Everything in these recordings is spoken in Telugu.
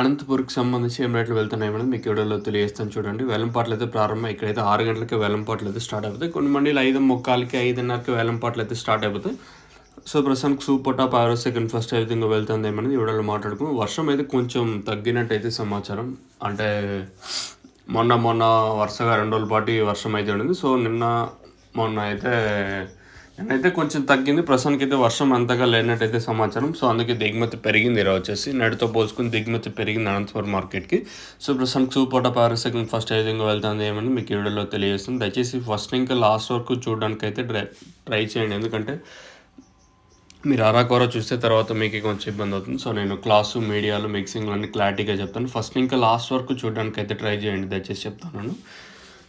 అనంతపూర్కి సంబంధించి ఏం రేట్లు వెళ్తున్నాయి మేడం? మీకు వీడియోలో తెలియజేస్తాను చూడండి. వేలంపాట్లు అయితే ప్రారంభం ఇక్కడైతే ఆరు గంటలకి వేలంపాట్లు అయితే స్టార్ట్ అవుతాయి. కొన్ని మండీలు ఐదు ముక్కాలకి ఐదున్నరకి వేలంపాట్లు అయితే స్టార్ట్ అయిపోతాయి. సో ప్రస్తుతానికి సూపర్ టాప్ ఆరో సెకండ్ ఫస్ట్ ఏ విధంగా వెళ్తుంది ఏమనేది ఇవడలో మాట్లాడుకుని వర్షం అయితే కొంచెం తగ్గినట్టు అయితే సమాచారం. అంటే మొన్న మొన్న వరుసగా రెండు రోజుల పాటు వర్షం అయితే ఉండింది. సో నిన్న మొన్న అయితే అయితే కొంచెం తగ్గింది. ప్రస్తుతానికి అయితే వర్షం అంతగా లేనట్టయితే సమాచారం. సో అందుకే దిగుమతి పెరిగింది ఈరోజు వచ్చేసి. నడితో పోల్చుకుని దిగుమతి పెరిగింది అనంతపురం మార్కెట్కి. సో ప్రస్తుతానికి సూపర్ టాప్ సెకండ్ ఫస్ట్ ఏ విధంగా వెళ్తుంది ఏమని మీకు వీడియోలో తెలియజేస్తుంది. దయచేసి ఫస్ట్ ఇంకా లాస్ట్ వరకు చూడడానికి అయితే ట్రై ట్రై చేయండి. ఎందుకంటే మీరు అరాకొర చూస్తే తర్వాత మీకు కొంచెం ఇబ్బంది అవుతుంది. సో నేను క్లాసు మీడియాలు మిక్సింగ్ అన్ని క్లారిటీగా చెప్తాను. ఫస్ట్ ఇంకా లాస్ట్ వరకు చూడడానికి అయితే ట్రై చేయండి. దయచేసి చెప్తాను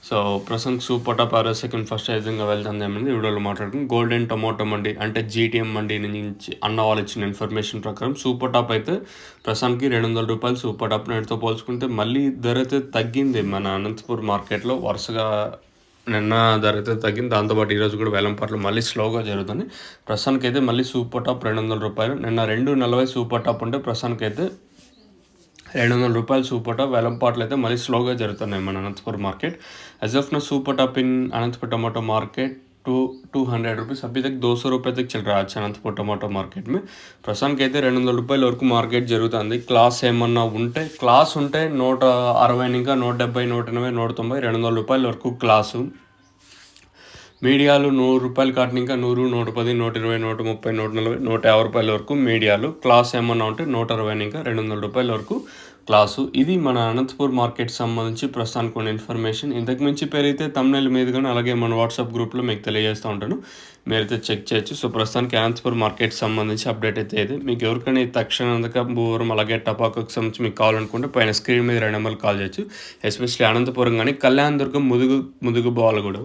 సో ప్రసంగ్ సూపర్ టాప్ ఆరో సెకండ్ ఫస్ట్ విధంగా వెళ్తుంది ఏమైంది వీడియోలో మాట్లాడుకుని గోల్డెన్ టొమాటో మండి అంటే జీటీఎం మండి నుంచి అన్న వాళ్ళు ఇచ్చిన ఇన్ఫర్మేషన్ ప్రకారం సూపర్ టాప్ అయితే ప్రస్తుతానికి రెండు వందల రూపాయలు సూపర్ టాప్ నేటితో పోల్చుకుంటే మళ్ళీ ధర అయితే తగ్గింది. మన అనంతపూర్ మార్కెట్లో వరుసగా నిన్న ధర అయితే తగ్గింది. దాంతోపాటు ఈరోజు కూడా వేలంపాట్లు మళ్ళీ స్లోగా జరుగుతుంది ప్రస్తుతానికి అయితే మళ్ళీ సూపర్ టాప్ రెండు వందల రూపాయలు. నిన్న రెండు నలభై సూపర్ టాప్ ఉంటే ప్రస్తుతానికి అయితే రెండు వందల రూపాయలు సూపట వెలంపాట్లు అయితే మళ్ళీ స్లోగా జరుగుతున్నాయి మన అనంతపురం మార్కెట్. एज ఆఫ్ నా super top in Anantapur tomato two two two hundred rupees अभी तक दो सौ रुपये तक అనంతపురం టమాటో మార్కెట్ మీ ప్రస్తుతానికి అయితే రెండు వందల రూపాయల వరకు మార్కెట్ జరుగుతుంది. క్లాస్ ఏమన్నా ఉంటే క్లాస్ ఉంటే నూట అరవై ఇంకా నూట డెబ్బై నూట ఎనభై నూట తొంభై రెండు వందల రూపాయల వరకు క్లాసు మీడియాలు నూరు రూపాయలు కాటిన ఇంకా నూరు నూట పది నూట ఇరవై నూట ముప్పై నూట నలభై నూట యాభై రూపాయల వరకు మీడియాలు. క్లాస్ ఏమన్నా ఉంటే నూట అరవై ఇంకా రెండు వందల రూపాయల వరకు క్లాసు. ఇది మన అనంతపూర్ మార్కెట్ సంబంధించి ప్రస్తుతానికి ఉన్న ఇన్ఫర్మేషన్. ఇంతకు మించి పేరైతే తమిళ మీద కానీ అలాగే మన వాట్సాప్ గ్రూప్లో మీకు తెలియజేస్తూ ఉంటాను. మీరైతే చెక్ చేయొచ్చు. సో ప్రస్తుతానికి అనంతపూర్ మార్కెట్ సంబంధించి అప్డేట్ అయితే ఇది. మీకు ఎవరికైనా తక్షణ భూవరం అలాగే టపాకు సంబంధించి మీకు కావాలనుకుంటే పైన స్క్రీన్ మీద రెండు నెంబర్లు కాల్ చేయొచ్చు. ఎస్పెషల్లీ అనంతపురం కానీ కళ్యాణ్ దుర్గం ముదుగు ముదుగు బాల్ కూడా